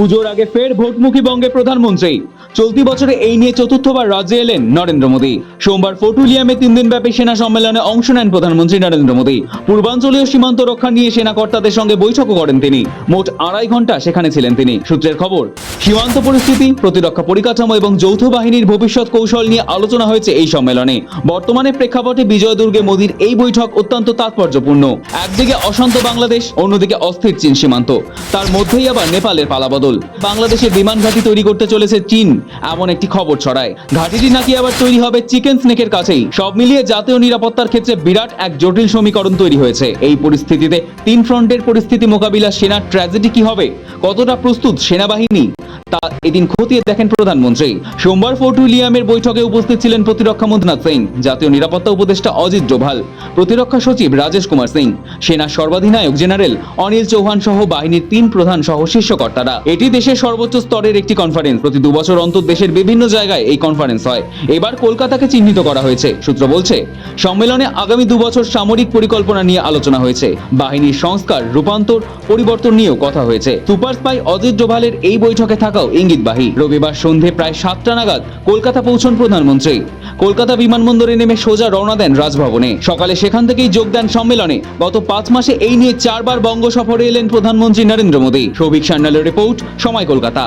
পুজোর আগে ফের ভোটমুখী বঙ্গে প্রধানমন্ত্রী। চলতি বছরে এই নিয়ে চতুর্থবার রাজ্যে এলেন নরেন্দ্র মোদী। সোমবার ফোর্ট উইলিয়ামে তিন দিনব্যাপী সেনা সম্মেলনে অংশ নেন প্রধানমন্ত্রী নরেন্দ্র মোদী। পূর্বাঞ্চলীয় সীমান্ত রক্ষা নিয়ে সেনা কর্তাদের সঙ্গে বৈঠকও করেন তিনি। মোট আড়াই ঘণ্টা সেখানে ছিলেন তিনি। সূত্রের খবর, সীমান্ত পরিস্থিতি, প্রতিরক্ষা পরিকাঠামো এবং যৌথ বাহিনীর ভবিষ্যৎ কৌশল নিয়ে আলোচনা হয়েছে এই সম্মেলনে। বর্তমানে প্রেক্ষাপটে বিজয় দুর্গে মোদীর এই বৈঠক অত্যন্ত তাৎপর্যপূর্ণ। একদিকে অশান্ত বাংলাদেশ, অন্যদিকে অস্থির চীন সীমান্ত। তার মধ্যেই আবার নেপালের পালাবদল। বাংলাদেশের বিমান ঘাঁটি তৈরি করতে চলেছে চীন, এমন একটি খবর ছড়ায়। ঘাঁটিটি নাকি আবার তৈরি হবে চিকেন স্নেকের কাছেই। সব মিলিয়ে জাতীয় নিরাপত্তার ক্ষেত্রে বিরাট এক জটিল সমীকরণ তৈরি হয়েছে। এই পরিস্থিতিতে তিন ফ্রন্টের পরিস্থিতি মোকাবিলা সেনার ট্র্যাজেডি কি হবে? কতটা প্রস্তুত সেনাবাহিনী? তা এদিন খতিয়ে দেখেন প্রধানমন্ত্রী। সোমবার ফোর্ট উইলিয়ামের বৈঠকে উপস্থিত ছিলেন প্রতিরক্ষা মন্ত্রীনাথ সিং, জাতীয় নিরাপত্তা উপদেষ্টা অজিত ডোভাল, প্রতিরক্ষা সচিব রাজেশ কুমার সিং, সেনা সর্বাধিনায়ক জেনারেল অনিল চৌহান সহ বাহিনীর তিন প্রধান সহ শীর্ষকর্তারা। এটি দেশের সর্বোচ্চ স্তরের একটি কনফারেন্স প্রতি দুবছর অন্তর দেশের বিভিন্ন জায়গায় এই কনফারেন্স হয়। এবার কলকাতাকে চিহ্নিত করা হয়েছে। সূত্র বলছে, সম্মেলনে আগামী দুবছর সামরিক পরিকল্পনা নিয়ে আলোচনা হয়েছে। বাহিনীর সংস্কার, রূপান্তর, পরিবর্তন নিয়েও কথা হয়েছে। সুপার স্পাই অজিত ডোভালের এই বৈঠকে থাকাও ইঙ্গিতবাহী। রবিবার সন্ধে প্রায় সাতটা নাগাদ কলকাতা পৌঁছন প্রধানমন্ত্রী। কলকাতা বিমানবন্দরে নেমে সোজা রওনা দেন রাজভবনে। সকালে সেখান থেকেই যোগ দেন সম্মেলনে। গত পাঁচ মাসে এই নিয়ে চারবার বঙ্গ সফরে এলেন প্রধানমন্ত্রী নরেন্দ্র মোদী। সৌভিক সান্যালের রিপোর্ট, সময় কলকাতা।